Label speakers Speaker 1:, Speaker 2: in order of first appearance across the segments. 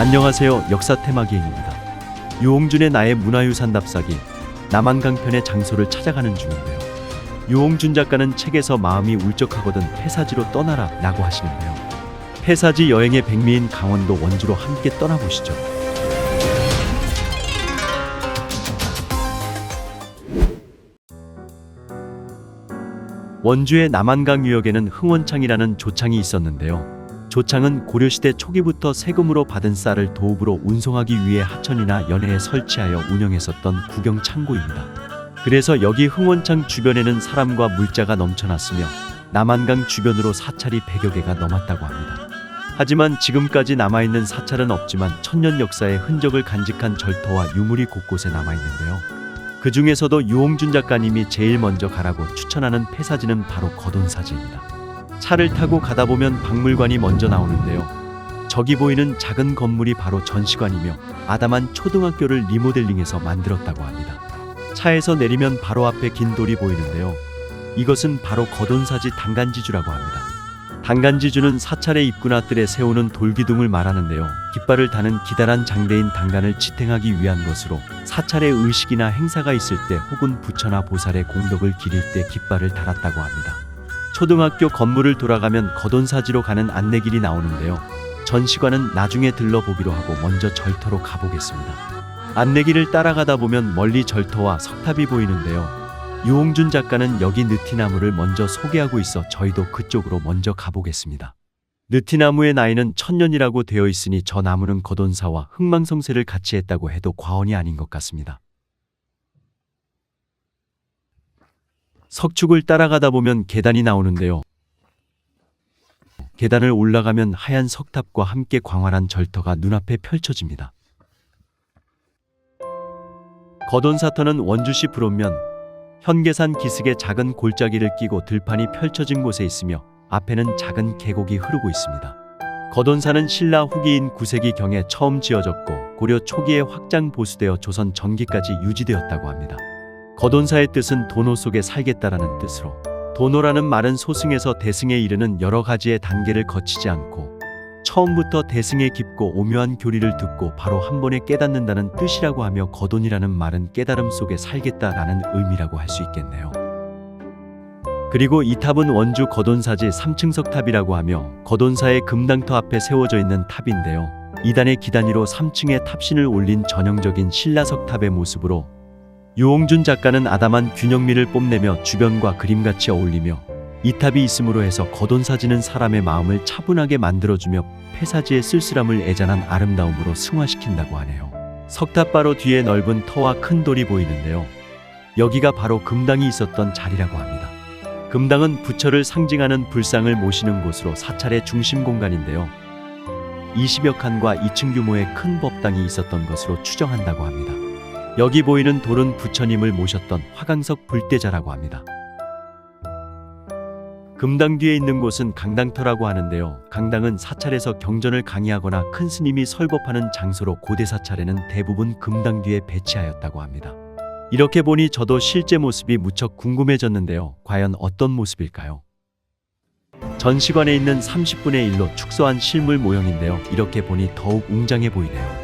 Speaker 1: 안녕하세요. 역사 테마기행입니다. 유홍준의 나의 문화유산 답사기 남한강편의 장소를 찾아가는 중인데요. 유홍준 작가는 책에서 마음이 울적하거든 폐사지로 떠나라 라고 하시는데요. 폐사지 여행의 백미인 강원도 원주로 함께 떠나보시죠. 원주의 남한강 유역에는 흥원창이라는 조창이 있었는데요. 조창은 고려시대 초기부터 세금으로 받은 쌀을 도읍으로 운송하기 위해 하천이나 연해에 설치하여 운영했었던 국영 창고입니다. 그래서 여기 흥원창 주변에는 사람과 물자가 넘쳐났으며 남한강 주변으로 사찰이 100여 개가 넘었다고 합니다. 하지만 지금까지 남아있는 사찰은 없지만 천년 역사의 흔적을 간직한 절터와 유물이 곳곳에 남아있는데요. 그 중에서도 유홍준 작가님이 제일 먼저 가라고 추천하는 폐사지는 바로 거돈사지입니다. 차를 타고 가다 보면 박물관이 먼저 나오는데요. 저기 보이는 작은 건물이 바로 전시관이며 아담한 초등학교를 리모델링해서 만들었다고 합니다. 차에서 내리면 바로 앞에 긴 돌이 보이는데요. 이것은 바로 거돈사지 단간지주라고 합니다. 단간지주는 사찰의 입구나 뜰에 세우는 돌기둥을 말하는데요. 깃발을 다는 기다란 장대인 단간을 지탱하기 위한 것으로 사찰의 의식이나 행사가 있을 때 혹은 부처나 보살의 공덕을 기릴 때 깃발을 달았다고 합니다. 초등학교 건물을 돌아가면 거돈사지로 가는 안내길이 나오는데요. 전시관은 나중에 들러보기로 하고 먼저 절터로 가보겠습니다. 안내길을 따라가다 보면 멀리 절터와 석탑이 보이는데요. 유홍준 작가는 여기 느티나무를 먼저 소개하고 있어 저희도 그쪽으로 먼저 가보겠습니다. 느티나무의 나이는 천년이라고 되어 있으니 저 나무는 거돈사와 흥망성쇠를 같이 했다고 해도 과언이 아닌 것 같습니다. 석축을 따라가다 보면 계단이 나오는데요. 계단을 올라가면 하얀 석탑과 함께 광활한 절터가 눈앞에 펼쳐집니다. 거돈사터는 원주시 불온면 현계산 기슭에 작은 골짜기를 끼고 들판이 펼쳐진 곳에 있으며 앞에는 작은 계곡이 흐르고 있습니다. 거돈사는 신라 후기인 9세기 경에 처음 지어졌고 고려 초기에 확장 보수되어 조선 전기까지 유지되었다고 합니다. 거돈사의 뜻은 도노 속에 살겠다라는 뜻으로 도노라는 말은 소승에서 대승에 이르는 여러 가지의 단계를 거치지 않고 처음부터 대승의 깊고 오묘한 교리를 듣고 바로 한 번에 깨닫는다는 뜻이라고 하며 거돈이라는 말은 깨달음 속에 살겠다라는 의미라고 할 수 있겠네요. 그리고 이 탑은 원주 거돈사지 3층석 탑이라고 하며 거돈사의 금당터 앞에 세워져 있는 탑인데요. 2단의 기단위로 3층에 탑신을 올린 전형적인 신라석 탑의 모습으로 유홍준 작가는 아담한 균형미를 뽐내며 주변과 그림같이 어울리며 이 탑이 있음으로 해서 거돈사지는 사람의 마음을 차분하게 만들어주며 폐사지의 쓸쓸함을 애잔한 아름다움으로 승화시킨다고 하네요. 석탑 바로 뒤에 넓은 터와 큰 돌이 보이는데요. 여기가 바로 금당이 있었던 자리라고 합니다. 금당은 부처를 상징하는 불상을 모시는 곳으로 사찰의 중심 공간인데요. 20여 칸과 2층 규모의 큰 법당이 있었던 것으로 추정한다고 합니다. 여기 보이는 돌은 부처님을 모셨던 화강석 불대자라고 합니다. 금당 뒤에 있는 곳은 강당터라고 하는데요. 강당은 사찰에서 경전을 강의하거나 큰 스님이 설법하는 장소로 고대 사찰에는 대부분 금당 뒤에 배치하였다고 합니다. 이렇게 보니 저도 실제 모습이 무척 궁금해졌는데요. 과연 어떤 모습일까요? 전시관에 있는 30분의 1로 축소한 실물 모형인데요. 이렇게 보니 더욱 웅장해 보이네요.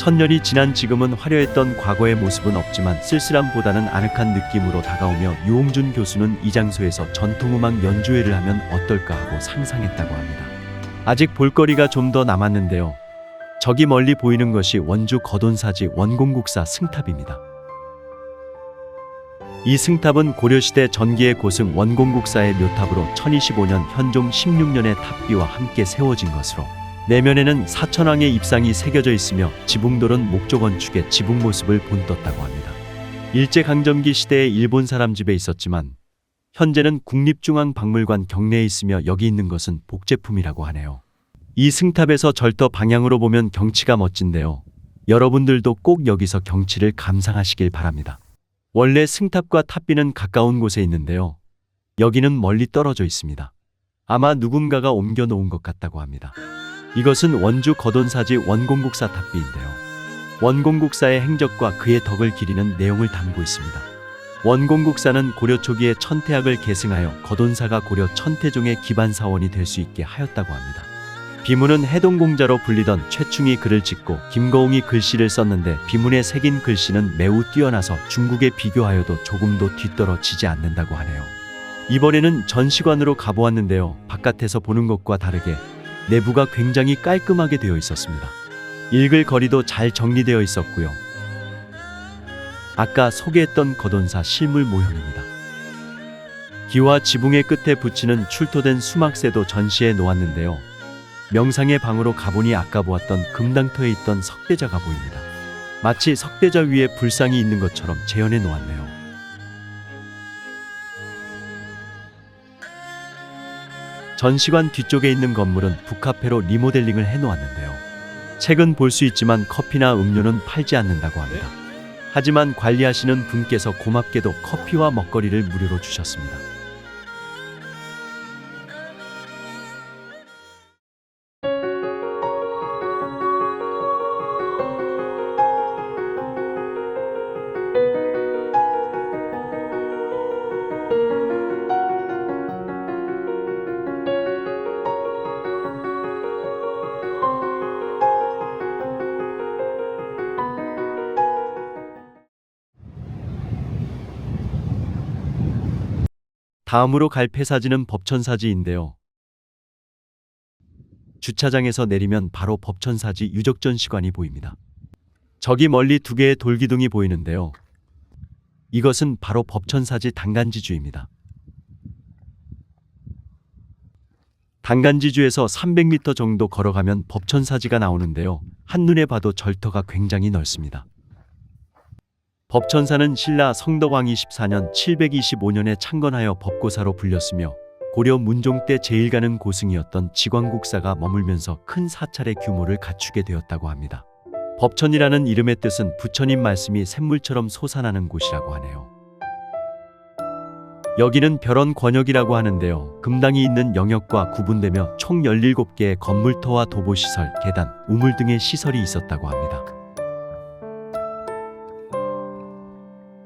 Speaker 1: 천년이 지난 지금은 화려했던 과거의 모습은 없지만 쓸쓸함보다는 아늑한 느낌으로 다가오며 유홍준 교수는 이 장소에서 전통음악 연주회를 하면 어떨까 하고 상상했다고 합니다. 아직 볼거리가 좀 더 남았는데요. 저기 멀리 보이는 것이 원주 거돈사지 원공국사 승탑입니다. 이 승탑은 고려시대 전기의 고승 원공국사의 묘탑으로 1025년 현종 16년의 탑비와 함께 세워진 것으로 내면에는 사천왕의 입상이 새겨져 있으며 지붕돌은 목조 건축의 지붕 모습을 본떴다고 합니다. 일제강점기 시대에 일본 사람 집에 있었지만 현재는 국립중앙박물관 경내에 있으며 여기 있는 것은 복제품이라고 하네요. 이 승탑에서 절터 방향으로 보면 경치가 멋진데요. 여러분들도 꼭 여기서 경치를 감상하시길 바랍니다. 원래 승탑과 탑비는 가까운 곳에 있는데요. 여기는 멀리 떨어져 있습니다. 아마 누군가가 옮겨 놓은 것 같다고 합니다. 이것은 원주 거돈사지 원공국사 탑비인데요. 원공국사의 행적과 그의 덕을 기리는 내용을 담고 있습니다. 원공국사는 고려 초기에 천태학을 계승하여 거돈사가 고려 천태종의 기반 사원이 될 수 있게 하였다고 합니다. 비문은 해동공자로 불리던 최충이 글을 짓고 김거웅이 글씨를 썼는데 비문에 새긴 글씨는 매우 뛰어나서 중국에 비교하여도 조금도 뒤떨어지지 않는다고 하네요. 이번에는 전시관으로 가보았는데요. 바깥에서 보는 것과 다르게 내부가 굉장히 깔끔하게 되어 있었습니다. 읽을 거리도 잘 정리되어 있었고요. 아까 소개했던 거돈사 실물 모형입니다. 기와 지붕의 끝에 붙이는 출토된 수막새도 전시해 놓았는데요. 명상의 방으로 가보니 아까 보았던 금당터에 있던 석대자가 보입니다. 마치 석대자 위에 불상이 있는 것처럼 재현해 놓았네요. 전시관 뒤쪽에 있는 건물은 북카페로 리모델링을 해 놓았는데요. 책은 볼 수 있지만 커피나 음료는 팔지 않는다고 합니다. 하지만 관리하시는 분께서 고맙게도 커피와 먹거리를 무료로 주셨습니다. 다음으로 갈 폐사지는 법천사지인데요. 주차장에서 내리면 바로 법천사지 유적전시관이 보입니다. 저기 멀리 두 개의 돌기둥이 보이는데요. 이것은 바로 법천사지 단간지주입니다. 단간지주에서 300m 정도 걸어가면 법천사지가 나오는데요. 한눈에 봐도 절터가 굉장히 넓습니다. 법천사는 신라 성덕왕이 14년 725년에 창건하여 법고사로 불렸으며 고려 문종 때 제일 가는 고승이었던 지광국사가 머물면서 큰 사찰의 규모를 갖추게 되었다고 합니다. 법천이라는 이름의 뜻은 부처님 말씀이 샘물처럼 솟아나는 곳이라고 하네요. 여기는 별원 권역이라고 하는데요. 금당이 있는 영역과 구분되며 총 17개의 건물터와 도보시설, 계단, 우물 등의 시설이 있었다고 합니다.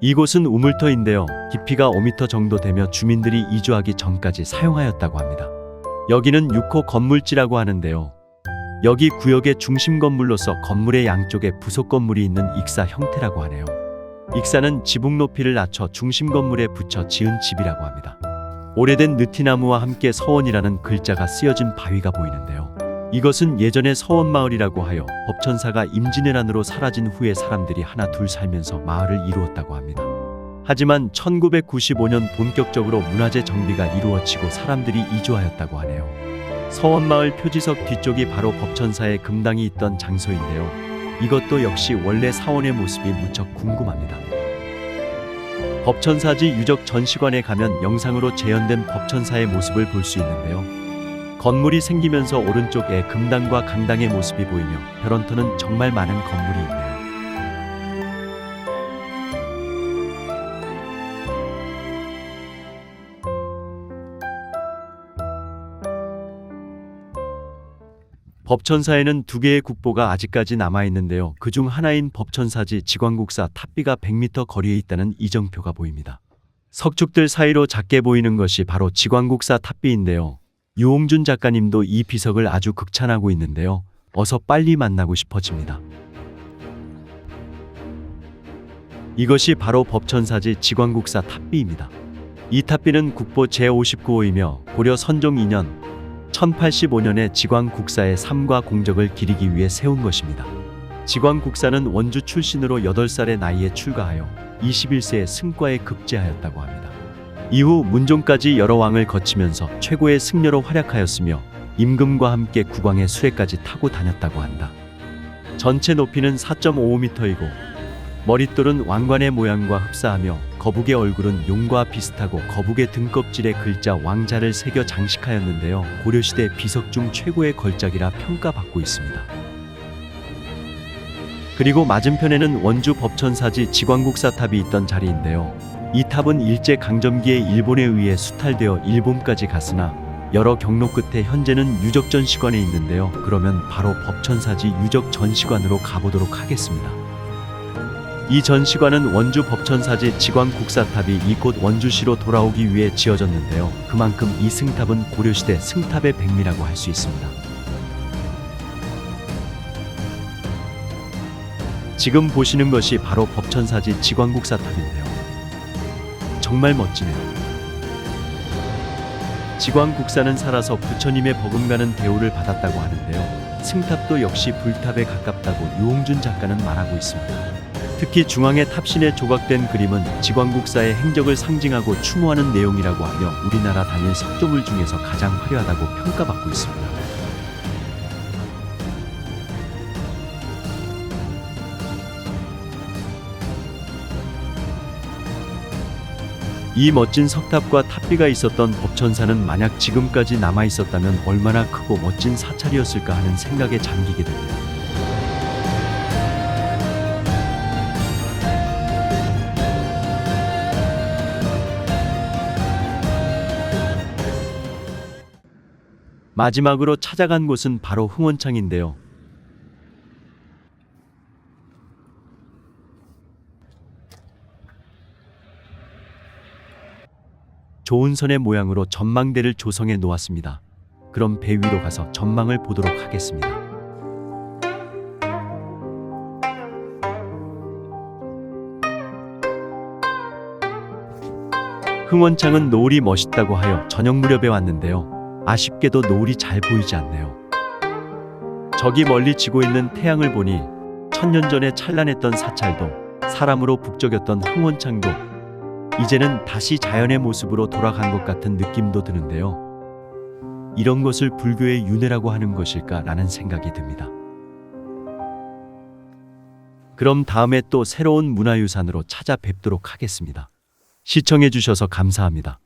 Speaker 1: 이곳은 우물터인데요. 깊이가 5m 정도 되며 주민들이 이주하기 전까지 사용하였다고 합니다. 여기는 6호 건물지라고 하는데요. 여기 구역의 중심 건물로서 건물의 양쪽에 부속 건물이 있는 익사 형태라고 하네요. 익사는 지붕 높이를 낮춰 중심 건물에 붙여 지은 집이라고 합니다. 오래된 느티나무와 함께 서원이라는 글자가 쓰여진 바위가 보이는데요. 이것은 예전에 서원마을이라고 하여 법천사가 임진왜란으로 사라진 후에 사람들이 하나 둘 살면서 마을을 이루었다고 합니다. 하지만 1995년 본격적으로 문화재 정비가 이루어지고 사람들이 이주하였다고 하네요. 서원마을 표지석 뒤쪽이 바로 법천사의 금당이 있던 장소인데요. 이것도 역시 원래 사원의 모습이 무척 궁금합니다. 법천사지 유적 전시관에 가면 영상으로 재현된 법천사의 모습을 볼 수 있는데요. 건물이 생기면서 오른쪽에 금당과 강당의 모습이 보이며 벼런터는 정말 많은 건물이 있네요. 법천사에는 두 개의 국보가 아직까지 남아 있는데요. 그중 하나인 법천사지 지광국사 탑비가 100m 거리에 있다는 이정표가 보입니다. 석축들 사이로 작게 보이는 것이 바로 지광국사 탑비인데요. 유홍준 작가님도 이 비석을 아주 극찬하고 있는데요. 어서 빨리 만나고 싶어집니다. 이것이 바로 법천사지 지광국사 탑비입니다. 이 탑비는 국보 제59호이며 고려 선종 2년 1085년에 지광국사의 삶과 공적을 기리기 위해 세운 것입니다. 지광국사는 원주 출신으로 8살의 나이에 출가하여 21세에 승과에 급제하였다고 합니다. 이후 문종까지 여러 왕을 거치면서 최고의 승려로 활약하였으며 임금과 함께 국왕의 수레까지 타고 다녔다고 한다. 전체 높이는 4.55m이고 머릿돌은 왕관의 모양과 흡사하며 거북의 얼굴은 용과 비슷하고 거북의 등껍질에 글자 왕자를 새겨 장식하였는데요. 고려시대 비석 중 최고의 걸작이라 평가받고 있습니다. 그리고 맞은편에는 원주 법천사지 지광국사 탑이 있던 자리인데요. 이 탑은 일제 강점기에 일본에 의해 수탈되어 일본까지 갔으나 여러 경로 끝에 현재는 유적 전시관에 있는데요. 그러면 바로 법천사지 유적 전시관으로 가보도록 하겠습니다. 이 전시관은 원주 법천사지 지광 국사탑이 이곳 원주시로 돌아오기 위해 지어졌는데요. 그만큼 이 승탑은 고려시대 승탑의 백미라고 할 수 있습니다. 지금 보시는 것이 바로 법천사지 지광국사탑인데요. 정말 멋지네요. 지광 국사는 살아서 부처님의 버금가는 대우를 받았다고 하는데요. 승탑도 역시 불탑에 가깝다고 유홍준 작가는 말하고 있습니다. 특히 중앙의 탑신에 조각된 그림은 지광국사의 행적을 상징하고 추모하는 내용이라고 하며 우리나라 단일 석조물 중에서 가장 화려하다고 평가받고 있습니다. 이 멋진 석탑과 탑비가 있었던 법천사는 만약 지금까지 남아 있었다면 얼마나 크고 멋진 사찰이었을까 하는 생각에 잠기게 됩니다. 마지막으로 찾아간 곳은 바로 흥원창인데요. 좋은 선의 모양으로 전망대를 조성해 놓았습니다. 그럼 배 위로 가서 전망을 보도록 하겠습니다. 흥원창은 노을이 멋있다고 하여 저녁 무렵에 왔는데요. 아쉽게도 노을이 잘 보이지 않네요. 저기 멀리 지고 있는 태양을 보니 천년 전에 찬란했던 사찰도 사람으로 북적였던 흥원창도 이제는 다시 자연의 모습으로 돌아간 것 같은 느낌도 드는데요. 이런 것을 불교의 윤회라고 하는 것일까라는 생각이 듭니다. 그럼 다음에 또 새로운 문화유산으로 찾아뵙도록 하겠습니다. 시청해 주셔서 감사합니다.